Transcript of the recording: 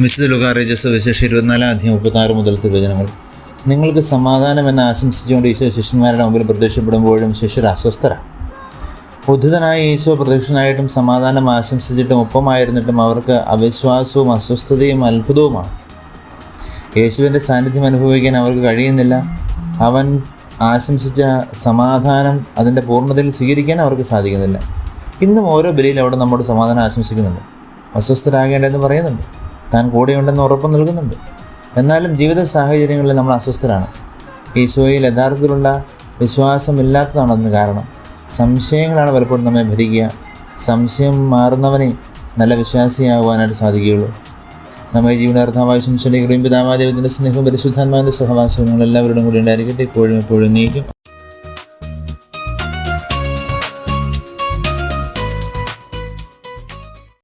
വിശുദ്ധ ലുകാറേജസ് വിശേഷ ഇരുപത്തിനാലാം അധികം മുപ്പത്താറ് മുതൽ തിരുവചനങ്ങൾ. നിങ്ങൾക്ക് സമാധാനമെന്ന് ആശംസിച്ചുകൊണ്ട് ഈശോ ശിഷ്യന്മാരുടെ മുമ്പിൽ പ്രത്യക്ഷപ്പെടുമ്പോഴും ശിഷ്യർ അസ്വസ്ഥരാണ്. ഉദ്ധിതനായ ഈശോ പ്രത്യക്ഷനായിട്ടും സമാധാനം ആശംസിച്ചിട്ടും ഒപ്പമായിരുന്നിട്ടും അവർക്ക് അവിശ്വാസവും അസ്വസ്ഥതയും അത്ഭുതവുമാണ്. യേശുവിന്റെ സാന്നിധ്യം അനുഭവിക്കാൻ അവർക്ക് കഴിയുന്നില്ല. അവൻ ആശംസിച്ച സമാധാനം അതിന്റെ പൂർണതയിൽ സ്വീകരിക്കാൻ അവർക്ക് സാധിക്കുന്നില്ല. ഇന്നും ഓരോ ബലിയിൽ അവിടെ നമ്മോട് സമാധാനം ആശംസിക്കുന്നുണ്ട്. അസ്വസ്ഥരാകേണ്ടതെന്ന് പറയുന്നുണ്ട്. താൻ കൂടെയുണ്ടെന്ന് ഉറപ്പ് നൽകുന്നുണ്ട്. എന്നാലും ജീവിത സാഹചര്യങ്ങളിൽ നമ്മൾ അസ്വസ്ഥരാണ്. ഈശോയിൽ യഥാർത്ഥത്തിലുള്ള വിശ്വാസമില്ലാത്തതാണ് അതിന് കാരണം. സംശയങ്ങളാണ് പലപ്പോഴും നമ്മെ ഭരിക്കുക. സംശയം മാറുന്നവനെ നല്ല വിശ്വാസിയാകുവാനായിട്ട് സാധിക്കുകയുള്ളൂ. നമ്മെ ജീവനാർത്ഥമായ ശംശനികളുടെയും ശ്രീ സ്നേഹവും പരിശുദ്ധാത്മാവിന്റെ സഹവാസവും നിങ്ങൾ എല്ലാവരോടും കൂടി ഉണ്ടായിരിക്കട്ടെ. ഇപ്പോഴും എപ്പോഴും നീക്കും.